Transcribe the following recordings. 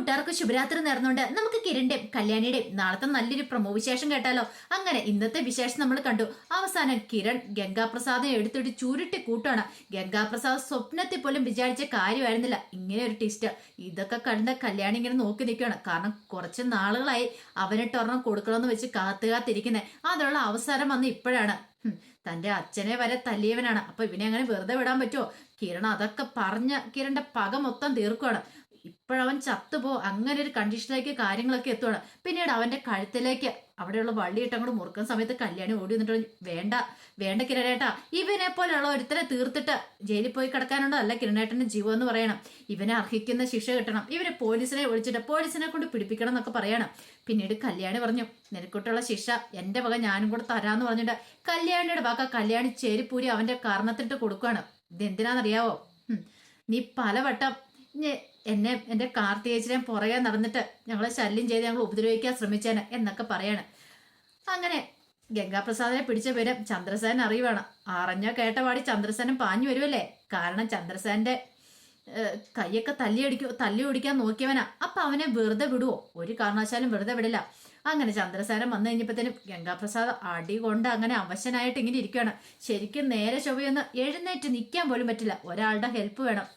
കൂട്ടുകാർക്ക് ശുഭരാത്രി നേർന്നുകൊണ്ട് നമുക്ക് കിരണിന്റെയും കല്യാണിയുടെയും നാളത്തെ നല്ലൊരു പ്രമോ വിശേഷം കേട്ടാലോ? അങ്ങനെ ഇന്നത്തെ വിശേഷം നമ്മൾ കണ്ടു. അവസാനം കിരൺ ഗംഗാപ്രസാദം എടുത്തിട്ട് ചുരുട്ടി കൂട്ടാണ് ഗംഗാപ്രസാദ് സ്വപ്നത്തിൽ പോലും വിചാരിച്ച കാര്യമായിരുന്നില്ല. ഇങ്ങനെ ഒരു ടിസ്റ്റ് ഇതൊക്കെ കണ്ട കല്യാണി ഇങ്ങനെ നോക്കി നിൽക്കുകയാണ്. കാരണം കുറച്ച് നാളുകളായി അവനിട്ട് ഒരെണ്ണം കൊടുക്കണമെന്ന് വെച്ച് കാത്തു കാത്തിരിക്കുന്നത് അതിനുള്ള അവസരം വന്ന് ഇപ്പോഴാണ്. തന്റെ അച്ഛനെ വരെ തല്ലിയവനാണ്. അപ്പൊ ഇവനെ അങ്ങനെ വെറുതെ വിടാൻ പറ്റുമോ കിരൺ അതൊക്കെ പറഞ്ഞ കിരണിന്റെ പക മൊത്തം തീർക്കുകയാണ് ഇപ്പോഴവൻ ചത്തുപോ അങ്ങനെ ഒരു കണ്ടീഷനിലേക്ക് കാര്യങ്ങളൊക്കെ എത്തുകയാണ് പിന്നീട് അവന്റെ കഴുത്തിലേക്ക് അവിടെയുള്ള വള്ളിയിട്ട് അങ്ങോട്ട് മുറുക്കുന്ന സമയത്ത് കല്യാണി ഓടി വന്നിട്ട് വേണ്ട വേണ്ട കിരണേട്ടാ ഇവനെ പോലെയുള്ള ഒരുത്തരെ തീർത്തിട്ട് ജയിലിൽ പോയി കിടക്കാനുണ്ടോ? അല്ല കിരണേട്ടന്റെ ജീവം എന്ന് പറയണം. ഇവനെ അർഹിക്കുന്ന ശിക്ഷ കിട്ടണം. ഇവരെ പോലീസിനെ വിളിച്ചിട്ട് പോലീസിനെ കൊണ്ട് പിടിപ്പിക്കണം എന്നൊക്കെ പറയണം. പിന്നീട് കല്യാണി പറഞ്ഞു നിനക്കൊട്ടുള്ള ശിക്ഷ എന്റെ വക ഞാനും കൂടെ തരാന്ന് പറഞ്ഞിട്ട് കല്യാണിയുടെ വക കല്യാണി ചേരിപ്പൂരി അവന്റെ കാരണത്തിട്ട് കൊടുക്കുകയാണ് ഇതെന്തിനാണെന്നറിയാവോ? നീ പലവട്ടം എന്നെ എന്റെ കാർത്തികേച്ചിനെ പുറകെ നടന്നിട്ട് ഞങ്ങളെ ശല്യം ചെയ്ത് ഞങ്ങൾ ഉപദ്രവിക്കാൻ ശ്രമിച്ചേനെ എന്നൊക്കെ പറയാണ്. അങ്ങനെ ഗംഗാപ്രസാദിനെ പിടിച്ച പേരും ചന്ദ്രസേൻ അറിയുവാണ്. അറിഞ്ഞോ കേട്ട പാടി ചന്ദ്രസേനും പാഞ്ഞു വരുമല്ലേ കാരണം ചന്ദ്രസേന്റെ കൈയൊക്കെ തല്ലി അടിക്കോ തല്ലി ഓടിക്കാൻ നോക്കിയവനാ. അപ്പൊ അവനെ വെറുതെ വിടുവോ? ഒരു കാരണവശാലും വെറുതെ വിടില്ല. അങ്ങനെ ചന്ദ്രസേനം വന്നു കഴിഞ്ഞപ്പോഴത്തേനും ഗംഗാപ്രസാദ് അടി കൊണ്ട് അങ്ങനെ അവശനായിട്ട് ഇങ്ങനെ ഇരിക്കുകയാണ് ശരിക്കും നേരെ ചൊവ്വയൊന്ന് എഴുന്നേറ്റ് നിൽക്കാൻ പോലും പറ്റില്ല. ഒരാളുടെ ഹെൽപ്പ് വേണം.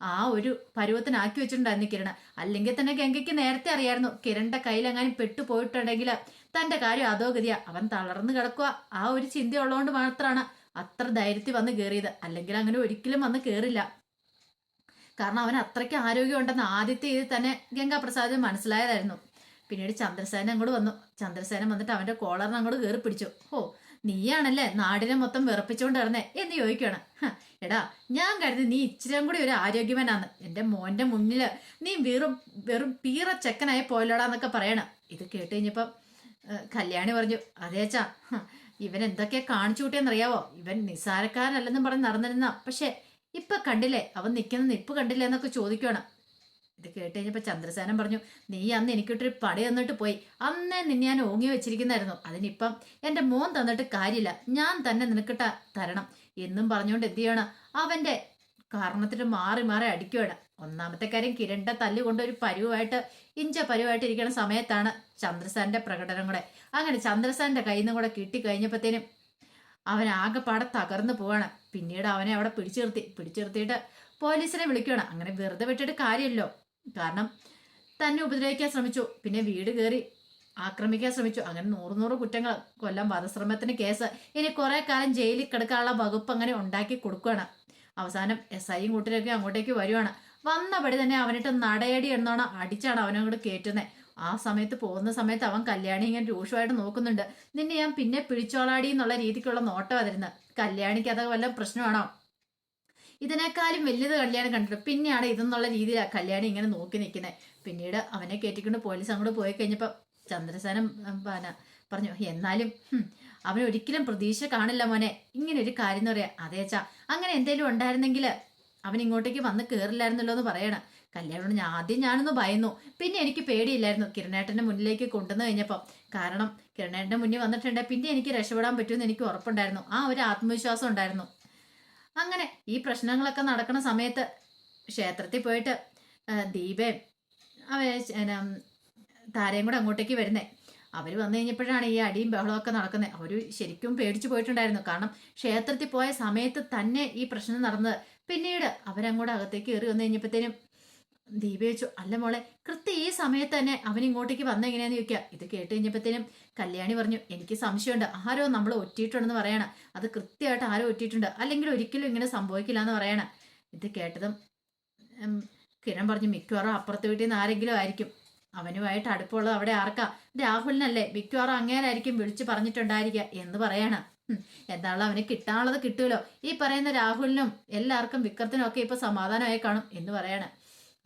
ആ ഒരു പരുവത്തിനാക്കി വെച്ചിട്ടുണ്ടായിരുന്നു കിരണ. അല്ലെങ്കിൽ തന്നെ ഗംഗയ്ക്ക് നേരത്തെ അറിയായിരുന്നു കിരണിന്റെ കയ്യിലെങ്ങാനും പെട്ടുപോയിട്ടുണ്ടെങ്കിൽ തന്റെ കാര്യം അതോ ഗതിയാ അവൻ തളർന്നു കിടക്കുക ആ ഒരു ചിന്ത ഉള്ളതുകൊണ്ട് മാത്രമാണ് അത്ര ധൈര്യത്തിൽ വന്ന് കയറിയത് അല്ലെങ്കിൽ അങ്ങനെ ഒരിക്കലും വന്ന് കയറില്ല കാരണം അവൻ അത്രയ്ക്ക് ആരോഗ്യമുണ്ടെന്ന് ആദ്യത്തെ ഇത് തന്നെ ഗംഗാപ്രസാദ് മനസ്സിലായതായിരുന്നു. പിന്നീട് ചന്ദ്രസേന അങ്ങോട്ട് വന്നു. ചന്ദ്രസേന വന്നിട്ട് അവന്റെ കോളറിന് അങ്ങോട്ട് കയറി പിടിച്ചു ഓ നീയാണല്ലേ നാടിനെ മൊത്തം വിറപ്പിച്ചുകൊണ്ട് ഇറങ്ങേ എന്ന് ചോദിക്കുകയാണ് എടാ ഞാൻ കരുതി നീ ഇച്ചിരി കൂടി ഒരു ആരോഗ്യവനാന്ന്. എന്റെ മോന്റെ മുന്നിൽ നീ വെറും വെറും പീറ ചെക്കനായി പോയല്ലോടാന്നൊക്കെ പറയണം. ഇത് കേട്ട് കഴിഞ്ഞപ്പം കല്യാണി പറഞ്ഞു അതേച്ചാ ഇവൻ എന്തൊക്കെ കാണിച്ചു കൂട്ടിയെന്നറിയാവോ? ഇവൻ നിസ്സാരക്കാരല്ലെന്നും പറഞ്ഞ് നടന്നിരുന്ന. പക്ഷെ ഇപ്പൊ കണ്ടില്ലേ? അവൻ നിൽക്കുന്ന നിപ്പ് കണ്ടില്ലേ? എന്നൊക്കെ ചോദിക്കുകയാണ് ഇത് കേട്ട് കഴിഞ്ഞപ്പോൾ ചന്ദ്രസേനൻ പറഞ്ഞു നീ അന്ന് എനിക്കിട്ടൊരു പടി തന്നിട്ട് പോയി. അന്നേ നിന്നെ ഞാൻ ഓങ്ങി വെച്ചിരിക്കുന്നായിരുന്നു. അതിനിപ്പം എന്റെ മോൻ തന്നിട്ട് കാര്യമില്ല. ഞാൻ തന്നെ നിനക്കിട്ട തരണം. എന്നും പറഞ്ഞുകൊണ്ട് എന്ത് ചെയ്യണം? അവന്റെ കാരണത്തിന് മാറി മാറി അടിക്കുകയാണ് ഒന്നാമത്തെ കാര്യം കിരണ്ട തല്ലി കൊണ്ട് ഒരു പരുവായിട്ട് ഇഞ്ച പരുവായിട്ട് ഇരിക്കുന്ന സമയത്താണ് ചന്ദ്രസാന്റെ പ്രകടനം കൂടെ. അങ്ങനെ ചന്ദ്രസാന്റെ കയ്യിൽ നിന്നും കൂടെ കിട്ടിക്കഴിഞ്ഞപ്പോഴത്തേനും അവൻ ആകെപ്പാടെ തകർന്നു പോവാണ്. പിന്നീട് അവനെ അവിടെ പിടിച്ചു നിർത്തി പിടിച്ചു നിർത്തിയിട്ട് പോലീസിനെ വിളിക്കുകയാണ് അങ്ങനെ വെറുതെ വിട്ടിട്ട് കാര്യമല്ലോ കാരണം തന്നെ ഉപദ്രവിക്കാൻ ശ്രമിച്ചു. പിന്നെ വീട് കയറി ആക്രമിക്കാൻ ശ്രമിച്ചു. അങ്ങനെ നൂറ് നൂറ് കുറ്റങ്ങൾ കൊല്ലം വധശ്രമത്തിന് കേസ്. ഇനി കുറേ കാലം ജയിലിൽ കിടക്കാനുള്ള വകുപ്പ് അങ്ങനെ ഉണ്ടാക്കി കൊടുക്കുകയാണ്. അവസാനം എസ് ഐയും കൂട്ടരൊക്കെ അങ്ങോട്ടേക്ക് വരുവാണ്. വന്നപടി തന്നെ അവനിട്ട് നടയടി എന്നോണം അടിച്ചാണ് അവനെ കയറ്റുന്നത് ആ സമയത്ത് പോകുന്ന സമയത്ത് അവൻ കല്യാണി ഇങ്ങനെ രൂക്ഷമായിട്ട് നോക്കുന്നുണ്ട്. നിന്നെ ഞാൻ പിന്നെ പിടിച്ചോളാടി എന്നുള്ള രീതിക്കുള്ള നോട്ടം അതിരുന്ന് കല്യാണിക്ക് അത് വല്ല പ്രശ്നമാണോ? ഇതിനേക്കാളും വലിയത് കല്യാണം കണ്ടിട്ട് പിന്നെയാണ് ഇതെന്നുള്ള രീതിയിലാണ് കല്യാണം ഇങ്ങനെ നോക്കി നിൽക്കുന്നത് പിന്നീട് അവനെ കയറ്റിക്കൊണ്ട് പോലീസ് അങ്ങോട്ട് പോയി കഴിഞ്ഞപ്പോൾ ചന്ദ്രസേനം പിന്നെ പറഞ്ഞു എന്നാലും അവൻ ഒരിക്കലും പ്രതീക്ഷ കാണില്ല മോനെ. ഇങ്ങനെ ഒരു കാര്യം എന്ന് പറയാം അതേച്ചാ അങ്ങനെ എന്തെങ്കിലും ഉണ്ടായിരുന്നെങ്കിൽ അവൻ ഇങ്ങോട്ടേക്ക് വന്ന് കയറില്ലായിരുന്നല്ലോ എന്ന് പറയണം. കല്യാണം ഞാൻ ആദ്യം ഞാനൊന്ന് ഭയന്നു. പിന്നെ എനിക്ക് പേടിയില്ലായിരുന്നു കിരണേട്ടന്റെ മുന്നിലേക്ക് കൊണ്ടുവന്നു കഴിഞ്ഞപ്പോൾ കാരണം കിരണേട്ടന്റെ മുന്നിൽ വന്നിട്ടുണ്ട്. പിന്നെ എനിക്ക് രക്ഷപ്പെടാൻ പറ്റുമെന്ന് എനിക്ക് ഉറപ്പുണ്ടായിരുന്നു. ആ ഒരു ആത്മവിശ്വാസം ഉണ്ടായിരുന്നു. അങ്ങനെ ഈ പ്രശ്നങ്ങളൊക്കെ നടക്കുന്ന സമയത്ത് ക്ഷേത്രത്തിൽ പോയിട്ട് ദീപേ ദീപയും അവ താരയും കൂടെ അങ്ങോട്ടേക്ക് വരുന്നേ. അവർ വന്നു കഴിഞ്ഞപ്പോഴാണ് ഈ അടിയും ബഹളമൊക്കെ നടക്കുന്നത് അവർ ശരിക്കും പേടിച്ചു പോയിട്ടുണ്ടായിരുന്നു. കാരണം ക്ഷേത്രത്തിൽ പോയ സമയത്ത് തന്നെ ഈ പ്രശ്നം നടന്നത്. പിന്നീട് അവരങ്ങോട്ട് അകത്തേക്ക് കയറി വന്നു കഴിഞ്ഞപ്പോഴത്തേനും ദീപ ചോദിച്ചു അല്ല മോളെ കൃത്യ ഈ സമയത്ത് തന്നെ അവൻ ഇങ്ങോട്ടേക്ക് വന്ന എങ്ങനെയാന്ന് ചോദിക്കുക ഇത് കേട്ട് കഴിഞ്ഞപ്പോഴത്തേനും കല്യാണി പറഞ്ഞു എനിക്ക് സംശയമുണ്ട് ആരോ നമ്മൾ ഒറ്റിയിട്ടുണ്ടെന്ന് പറയണം അത് കൃത്യമായിട്ട് ആരോ ഒറ്റിയിട്ടുണ്ട് അല്ലെങ്കിൽ ഒരിക്കലും ഇങ്ങനെ സംഭവിക്കില്ല എന്ന് പറയണം. ഇത് കേട്ടതും കിരൺ പറഞ്ഞു മിക്കവാറും അപ്പുറത്തെ വീട്ടിൽ നിന്ന് ആരെങ്കിലും ആയിരിക്കും. അവനുമായിട്ട് അടുപ്പമുള്ളത് അവിടെ ആർക്കാ? രാഹുലിനല്ലേ മിക്കവാറും അങ്ങേരായിരിക്കും വിളിച്ചു പറഞ്ഞിട്ടുണ്ടായിരിക്കുക എന്ന് പറയണം. എന്താണല്ലോ അവന് കിട്ടാനുള്ളത് കിട്ടുമല്ലോ ഈ പറയുന്ന രാഹുലിനും എല്ലാവർക്കും വിക്രത്തിനും ഒക്കെ ഇപ്പൊ സമാധാനമായി കാണും എന്ന് പറയണം.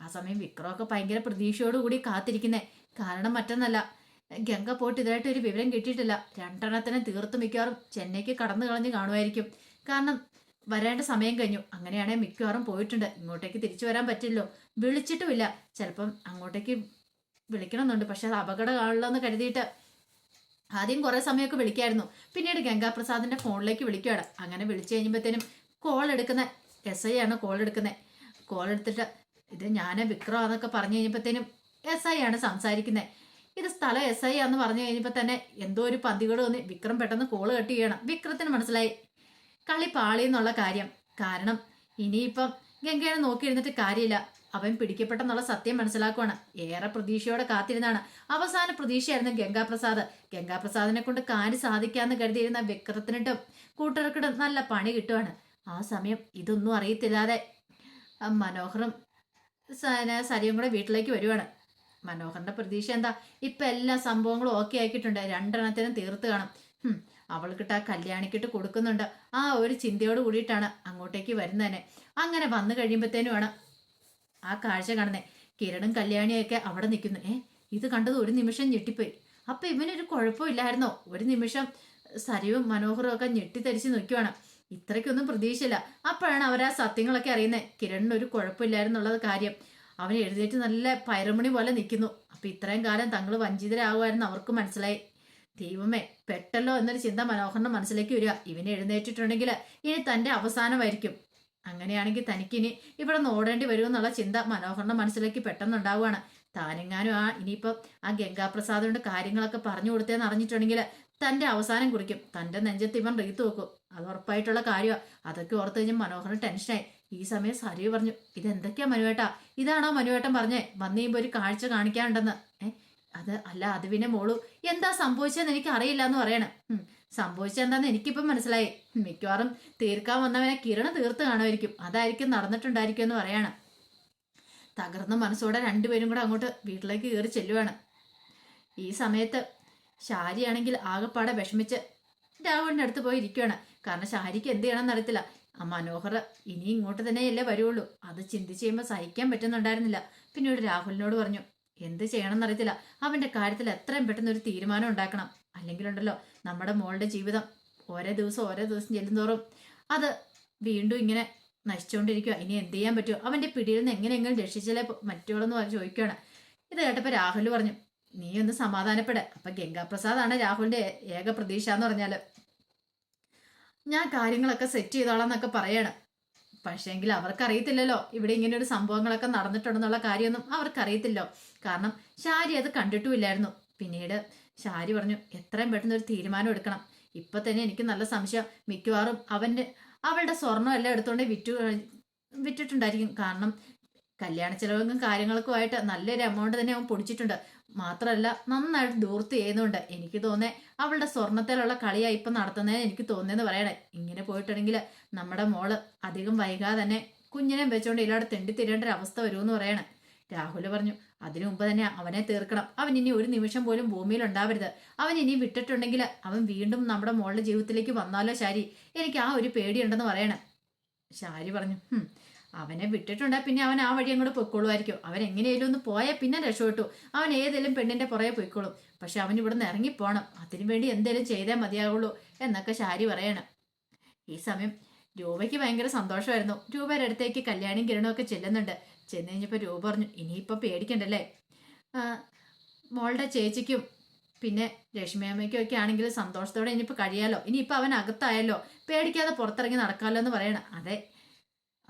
ആ സമയം വിക്രമൊക്കെ ഭയങ്കര പ്രതീക്ഷയോടുകൂടി കാത്തിരിക്കുന്നേ. കാരണം മറ്റൊന്നല്ല ഗംഗ പോട്ട് ഇതായിട്ട് ഒരു വിവരം കിട്ടിയിട്ടില്ല. രണ്ടെണ്ണത്തിനെ തീർത്ത് മിക്കവാറും ചെന്നൈക്ക് കടന്നു കളഞ്ഞ് കാണുമായിരിക്കും. കാരണം വരേണ്ട സമയം കഴിഞ്ഞു. അങ്ങനെയാണെങ്കിൽ മിക്കവാറും പോയിട്ടുണ്ട്. ഇങ്ങോട്ടേക്ക് തിരിച്ചു വരാൻ പറ്റില്ലല്ലോ. വിളിച്ചിട്ടുമില്ല. ചിലപ്പം അങ്ങോട്ടേക്ക് വിളിക്കണമെന്നുണ്ട്. പക്ഷെ അത് അപകടമാണല്ലോ എന്ന് കരുതിയിട്ട് ആദ്യം കുറേ സമയമൊക്കെ വിളിക്കായിരുന്നു. പിന്നീട് ഗംഗാപ്രസാദിന്റെ ഫോണിലേക്ക് വിളിക്കുകയാണ്. അങ്ങനെ വിളിച്ചു കഴിയുമ്പോഴത്തേനും കോൾ എടുക്കുന്ന എസ് ഐ ആണ് കോൾ എടുക്കുന്നത്. കോൾ എടുത്തിട്ട് ഇത് ഞാൻ വിക്രമാന്നൊക്കെ പറഞ്ഞു കഴിഞ്ഞപ്പോഴത്തേനും എസ് ഐ ആണ് സംസാരിക്കുന്നത് ഇത് സ്ഥലം എസ് ഐ ആന്ന് പറഞ്ഞു കഴിഞ്ഞപ്പോൾ തന്നെ എന്തോ ഒരു പന്തികേട് വന്ന് വിക്രം പെട്ടെന്ന് കോൾ കട്ട് ചെയ്യണം. വിക്രത്തിന് മനസ്സിലായി. കളി പാളി എന്നുള്ള കാര്യം. കാരണം ഇനിയിപ്പം നോക്കി നോക്കിയിരുന്നിട്ട് കാര്യമില്ല. അവൻ പിടിക്കപ്പെട്ടെന്നുള്ള സത്യം മനസ്സിലാക്കുവാണ്. ഏറെ പ്രതീക്ഷയോടെ കാത്തിരുന്നാണ്. അവസാന പ്രതീക്ഷയായിരുന്നു ഗംഗാപ്രസാദ്. ഗംഗാപ്രസാദിനെ കൊണ്ട് കാര്യം സാധിക്കാമെന്ന് കരുതിയിരുന്ന വിക്രത്തിനിട്ടും കൂട്ടർക്കിട്ടും നല്ല പണി കിട്ടുവാണ്. ആ സമയം ഇതൊന്നും അറിയത്തില്ലാതെ മനോഹറും സരിയും കൂടെ വീട്ടിലേക്ക് വരുവാണ്. മനോഹറിന്റെ പ്രതീക്ഷ എന്താ? ഇപ്പൊ എല്ലാ സംഭവങ്ങളും ഓക്കെ ആക്കിയിട്ടുണ്ട്. രണ്ടെണ്ണത്തിനും തീർത്ത് കാണും. അവൾക്കിട്ട് ആ കല്യാണിക്കിട്ട് കൊടുക്കുന്നുണ്ട്. ആ ഒരു ചിന്തയോട് കൂടിയിട്ടാണ് അങ്ങോട്ടേക്ക് വരുന്നതന്നെ അങ്ങനെ വന്നു കഴിയുമ്പോഴത്തേനുമാണ് ആ കാഴ്ച കാണുന്നത് കിരണും കല്യാണിയൊക്കെ അവിടെ നിൽക്കുന്നു. ഏ ഇത് കണ്ടത് ഒരു നിമിഷം ഞെട്ടിപ്പോയി. അപ്പൊ ഇവനൊരു കുഴപ്പമില്ലായിരുന്നോ? ഒരു നിമിഷം സരിവും മനോഹറും ഒക്കെ ഞെട്ടിത്തരിച്ച് നിൽക്കുവാണ്. ഇത്രയ്ക്കൊന്നും പ്രതീക്ഷയില്ല. അപ്പോഴാണ് അവർ ആ സത്യങ്ങളൊക്കെ അറിയുന്നത് കിരണിന് ഒരു കുഴപ്പമില്ലായിരുന്നുള്ളത് കാര്യം. അവൻ എഴുന്നേറ്റ് നല്ല പൈറമണി പോലെ നിൽക്കുന്നു. അപ്പൊ ഇത്രയും കാലം തങ്ങൾ വഞ്ചിതരാകുമായിരുന്നു അവർക്ക് മനസ്സിലായി. ദൈവമേ പെട്ടല്ലോ എന്നൊരു ചിന്ത മനോഹറിന്റെ മനസ്സിലേക്ക് വരിക. ഇവനെ എഴുന്നേറ്റിട്ടുണ്ടെങ്കിൽ ഇനി തന്റെ അവസാനമായിരിക്കും. അങ്ങനെയാണെങ്കിൽ തനിക്കിനി ഇവിടെ നോടേണ്ടി വരുമെന്നുള്ള ചിന്ത മനോഹറിന്റെ മനസ്സിലേക്ക് പെട്ടെന്നുണ്ടാവുകയാണ് താനെങ്ങാനും ആ ഇനിയിപ്പം ആ ഗംഗാപ്രസാദിന്റെ കാര്യങ്ങളൊക്കെ പറഞ്ഞു കൊടുത്തേന്ന് അറിഞ്ഞിട്ടുണ്ടെങ്കിൽ തന്റെ അവസാനം കുറിക്കും. തന്റെ നെഞ്ചത്ത് ഇവൻ റീത്ത് വെക്കും. അത് ഉറപ്പായിട്ടുള്ള കാര്യമാണ് അതൊക്കെ ഓർത്ത് കഴിഞ്ഞ് മനോഹരൻ ടെൻഷനായി. ഈ സമയം സരി പറഞ്ഞു ഇതെന്തൊക്കെയാ മനുവേട്ടാ? ഇതാണോ മനുവേട്ടൻ പറഞ്ഞേ? വന്നു കഴിയുമ്പോൾ ഒരു കാഴ്ച കാണിക്കാനുണ്ടെന്ന്. ഏ അത് അല്ല അത് പിന്നെ മോളു. എന്താ സംഭവിച്ചതെന്ന് എനിക്ക് അറിയില്ല എന്ന് പറയണം സംഭവിച്ചെന്താന്ന് എനിക്കിപ്പം മനസ്സിലായി. മിക്കവാറും തീർക്കാൻ വന്നവനെ കിരണം തീർത്ത് കാണുമായിരിക്കും. അതായിരിക്കും നടന്നിട്ടുണ്ടായിരിക്കും എന്ന് പറയാണ്. തകർന്ന മനസ്സോടെ രണ്ടുപേരും കൂടെ അങ്ങോട്ട് വീട്ടിലേക്ക് കയറി ചെല്ലുവാണ്. ഈ സമയത്ത് ശാരിയാണെങ്കിൽ ആകെപ്പാടെ വിഷമിച്ച് രാഹുലിന്റെ അടുത്ത് പോയി ഇരിക്കുകയാണ് കാരണം ശാരിക്ക് എന്ത് ചെയ്യണമെന്ന് അറിയത്തില്ല. മനോഹർ ഇനി ഇങ്ങോട്ട് തന്നെയല്ലേ വരുള്ളൂ അത് ചിന്തിച്ച് ചെയ്യുമ്പോൾ സഹിക്കാൻ പറ്റുന്നുണ്ടായിരുന്നില്ല. പിന്നീട് രാഹുലിനോട് പറഞ്ഞു എന്ത് ചെയ്യണമെന്ന് അറിയത്തില്ല. അവന്റെ കാര്യത്തിൽ എത്രയും പെട്ടെന്ന് ഒരു തീരുമാനം ഉണ്ടാക്കണം. അല്ലെങ്കിലുണ്ടല്ലോ നമ്മുടെ മോളുടെ ജീവിതം ഓരോ ദിവസം ഓരോ ദിവസം ചെല്ലുന്തോറും അത് വീണ്ടും ഇങ്ങനെ നശിച്ചുകൊണ്ടിരിക്കുക ഇനി എന്ത് ചെയ്യാൻ പറ്റുമോ അവന്റെ പിടിയിൽ നിന്ന് എങ്ങനെയെങ്കിലും രക്ഷിച്ചാലേ മറ്റുള്ളൂ എന്ന് ചോദിക്കുകയാണ് ഇത് കേട്ടപ്പോൾ രാഹുൽ പറഞ്ഞു നീ ഒന്ന് സമാധാനപ്പെട്. അപ്പൊ ഗംഗാപ്രസാദാണ് രാഹുലിന്റെ ഏ- ഏക പ്രതീക്ഷ എന്ന് പറഞ്ഞാൽ. ഞാൻ കാര്യങ്ങളൊക്കെ സെറ്റ് ചെയ്തോളാം എന്നൊക്കെ പറയണം. പക്ഷേങ്കിൽ അവർക്കറിയത്തില്ലല്ലോ. ഇവിടെ ഇങ്ങനെ ഒരു സംഭവങ്ങളൊക്കെ നടന്നിട്ടുണ്ടെന്നുള്ള കാര്യമൊന്നും അവർക്കറിയത്തില്ലോ. കാരണം ഷാരി അത് കണ്ടിട്ടുമില്ലായിരുന്നു. പിന്നീട് ഷാരി പറഞ്ഞു എത്രയും പെട്ടെന്ന് ഒരു തീരുമാനം എടുക്കണം. ഇപ്പൊ തന്നെ എനിക്ക് നല്ല സംശയം. മിക്കവാറും അവന്റെ അവളുടെ സ്വർണം എല്ലാം എടുത്തോണ്ട് വിറ്റു വിറ്റിട്ടുണ്ടായിരിക്കും. കാരണം കല്യാണ ചെലവും കാര്യങ്ങൾക്കുമായിട്ട് നല്ലൊരു എമൗണ്ട് തന്നെ അവൻ പൊടിച്ചിട്ടുണ്ട്. മാത്രമല്ല നന്നായിട്ട് ദൂർത്ത് ചെയ്യുന്നുണ്ട് എനിക്ക് തോന്നേ അവളുടെ സ്വർണത്തിലുള്ള കളിയായി ഇപ്പം നടത്തുന്നതെന്ന് എനിക്ക് തോന്നിയെന്ന് പറയണേ. ഇങ്ങനെ പോയിട്ടുണ്ടെങ്കിൽ നമ്മുടെ മോൾ അധികം വൈകാതെ തന്നെ കുഞ്ഞിനെ വെച്ചുകൊണ്ട് ഇല്ലാതെ തെണ്ടി തിരേണ്ട ഒരു അവസ്ഥ വരുമെന്ന് പറയണേ. രാഹുൽ പറഞ്ഞു അതിനു മുമ്പ് തന്നെ അവനെ തീർക്കണം. അവൻ ഇനി ഒരു നിമിഷം പോലും ഭൂമിയിൽ ഉണ്ടാവരുത്. അവൻ ഇനി വിട്ടിട്ടുണ്ടെങ്കിൽ അവൻ വീണ്ടും നമ്മുടെ മോളുടെ ജീവിതത്തിലേക്ക് വന്നാലോ ശാരി? എനിക്ക് ആ ഒരു പേടിയുണ്ടെന്ന് പറയണേ. ശാരി പറഞ്ഞു "ഹും, അവനെ വിട്ടിട്ടുണ്ടാ പിന്നെ അവൻ ആ വഴി അങ്ങോട്ട് പൊയ്ക്കോളുമായിരിക്കും. അവൻ എങ്ങനെയായാലും ഒന്ന് പോയാൽ പിന്നെ രക്ഷപ്പെട്ടു. അവൻ ഏതെങ്കിലും പെണ്ണിന്റെ പുറകെ പൊയ്ക്കോളും. പക്ഷെ അവൻ ഇവിടുന്ന് ഇറങ്ങിപ്പോണം. അതിനു വേണ്ടി എന്തെങ്കിലും ചെയ്തേ മതിയാവുള്ളൂ എന്നൊക്കെ ശാരി പറയണം. ഈ സമയം രൂപയ്ക്ക് ഭയങ്കര സന്തോഷമായിരുന്നു. രൂപയുടെ അടുത്തേക്ക് കല്യാണിയും കിരണമൊക്കെ ചെല്ലുന്നുണ്ട്. ചെന്ന് കഴിഞ്ഞപ്പോൾ രൂപ പറഞ്ഞു ഇനിയിപ്പോൾ പേടിക്കണ്ടല്ലേ? മോളുടെ ചേച്ചിക്കും പിന്നെ രശ്മിയമ്മയ്ക്കും ഒക്കെ ആണെങ്കിൽ സന്തോഷത്തോടെ ഇനിയിപ്പോൾ കഴിയാലോ. ഇനിയിപ്പോൾ അവൻ അകത്തായാലോ പേടിക്കാതെ പുറത്തിറങ്ങി നടക്കാമല്ലോ എന്ന് പറയണം. അതെ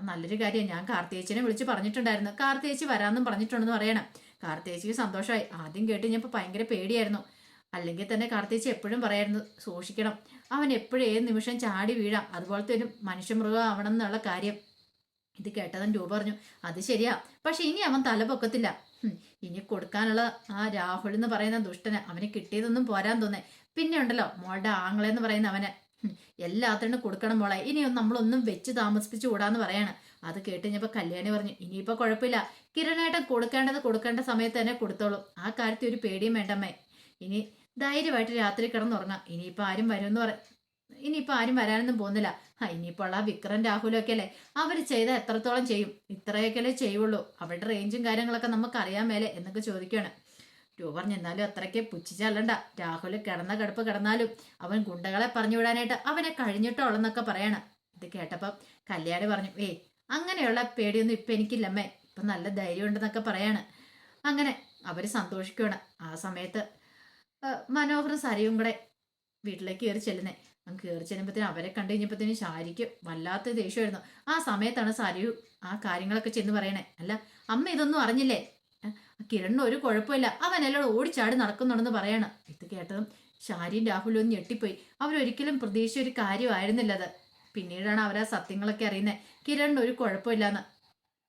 നല്ലൊരു കാര്യം. ഞാൻ കാർത്തിയേച്ചിനെ വിളിച്ച് പറഞ്ഞിട്ടുണ്ടായിരുന്നു. കാർത്തിയേച്ചി വരാമെന്നും പറഞ്ഞിട്ടുണ്ടെന്ന് പറയണം. കാർത്തിയേച്ചിക്ക് സന്തോഷമായി ആദ്യം കേട്ട് കഴിഞ്ഞപ്പോൾ ഭയങ്കര പേടിയായിരുന്നു. അല്ലെങ്കിൽ തന്നെ കാർത്തിയേച്ചി എപ്പോഴും പറയായിരുന്നു സൂക്ഷിക്കണം. അവൻ എപ്പോഴും ഏത് നിമിഷം ചാടി വീഴാം. അതുപോലത്തെ ഒരു മനുഷ്യമൃഗം ആവണം എന്നുള്ള കാര്യം. ഇത് കേട്ടതൻ രൂപ പറഞ്ഞു അത് ശരിയാ. പക്ഷെ ഇനി അവൻ തല പൊക്കത്തില്ല. ഇനി കൊടുക്കാനുള്ള ആ രാഹുൽ എന്ന് പറയുന്ന ദുഷ്ടന് അവന് കിട്ടിയതൊന്നും പോരാൻ തോന്നേ. പിന്നെ ഉണ്ടല്ലോ മോളുടെ ആങ്ങളെന്ന് പറയുന്ന അവന്. എല്ലാത്തിനും കൊടുക്കണം മോളെ. ഇനിയൊന്നും നമ്മളൊന്നും വെച്ച് താമസിപ്പിച്ചു കൂടാന്ന് പറയാണ്. അത് കേട്ട് കഴിഞ്ഞപ്പോൾ കല്യാണി പറഞ്ഞു ഇനിയിപ്പോൾ കുഴപ്പമില്ല. കിരണേട്ടൻ കൊടുക്കേണ്ടത് കൊടുക്കേണ്ട സമയത്ത് തന്നെ കൊടുത്തോളും. ആ കാര്യത്തിൽ ഒരു പേടിയും വേണ്ടമ്മേ ഇനി ധൈര്യമായിട്ട് രാത്രി കിടന്നുറങ്ങാം. ഇനിയിപ്പോൾ ആരും വരുമെന്ന് പറ ഇനിയിപ്പോൾ ആരും വരാനൊന്നും പോകുന്നില്ല. ആ ഇനിയിപ്പോൾ ആ വിക്രം രാഹുലൊക്കെ അല്ലേ? അവർ ചെയ്ത എത്രത്തോളം ചെയ്യും? ഇത്രയൊക്കെ അല്ലേ ചെയ്യുള്ളൂ. അവരുടെ റേഞ്ചും കാര്യങ്ങളൊക്കെ നമുക്ക് അറിയാൻ മേലെ എന്നൊക്കെ ചോദിക്കുകയാണ് രൂപ പറഞ്ഞു അത്രയ്ക്ക് പുച്ഛിച്ചല്ലണ്ട രാഹുൽ കിടന്ന കിടപ്പ് കിടന്നാലും അവൻ ഗുണ്ടകളെ പറഞ്ഞു വിടാനായിട്ട് അവനെ കഴിഞ്ഞിട്ടോളെന്നൊക്കെ പറയണം. ഇത് കേട്ടപ്പം കല്യാണി പറഞ്ഞു ഏയ് അങ്ങനെയുള്ള പേടിയൊന്നും ഇപ്പം എനിക്കില്ലമ്മേ. ഇപ്പം നല്ല ധൈര്യം ഉണ്ടെന്നൊക്കെ പറയാണ്. അങ്ങനെ അവർ സന്തോഷിക്കുകയാണ് ആ സമയത്ത് ആ, മനോഹറും സരയും കൂടെ വീട്ടിലേക്ക് കയറി ചെല്ലുന്നേ. അങ്ങ് കയറി ചെല്ലുമ്പോഴത്തേനും അവരെ കണ്ടു കഴിഞ്ഞപ്പോഴത്തേനും ശാരിക്ക് വല്ലാത്ത ദേഷ്യമായിരുന്നു. ആ സമയത്താണ് സരയു ആ കാര്യങ്ങളൊക്കെ ചെന്ന് പറയണേ. അല്ല അമ്മ ഇതൊന്നും അറിഞ്ഞില്ലേ? "ഏ, കിരണിന് ഒരു കുഴപ്പമില്ല. അവൻ എല്ലാം ഓടിച്ചാടി നടക്കുന്നുണ്ടെന്ന് പറയാണ്. ഇത് കേട്ടതും ഷാരിയും രാഹുലും ഒന്ന് ഞെട്ടിപ്പോയി. അവരൊരിക്കലും പ്രതീക്ഷിച്ച ഒരു കാര്യമായിരുന്നില്ല അത്. പിന്നീടാണ് അവരാ സത്യങ്ങളൊക്കെ അറിയുന്നത് കിരണിന് ഒരു കുഴപ്പമില്ലാന്ന്.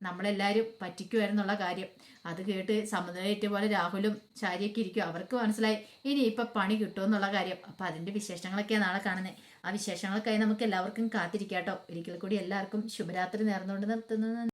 നമ്മളെല്ലാവരും പറ്റിക്കുമായിരുന്നുള്ള കാര്യം. അത് കേട്ട് സമുദായേറ്റ പോലെ രാഹുലും ശാരിയൊക്കെ ഇരിക്കും. അവർക്ക് മനസ്സിലായി ഇനി ഇപ്പം പണി കിട്ടുമെന്നുള്ള കാര്യം. അപ്പം അതിന്റെ വിശേഷങ്ങളൊക്കെയാണ് നാളെ കാണുന്നത് ആ വിശേഷങ്ങൾക്കായി നമുക്ക് എല്ലാവർക്കും കാത്തിരിക്കാട്ടോ. ഒരിക്കൽ കൂടി എല്ലാവർക്കും ശുഭരാത്രി നേർന്നുകൊണ്ട് നിർത്തുന്നത്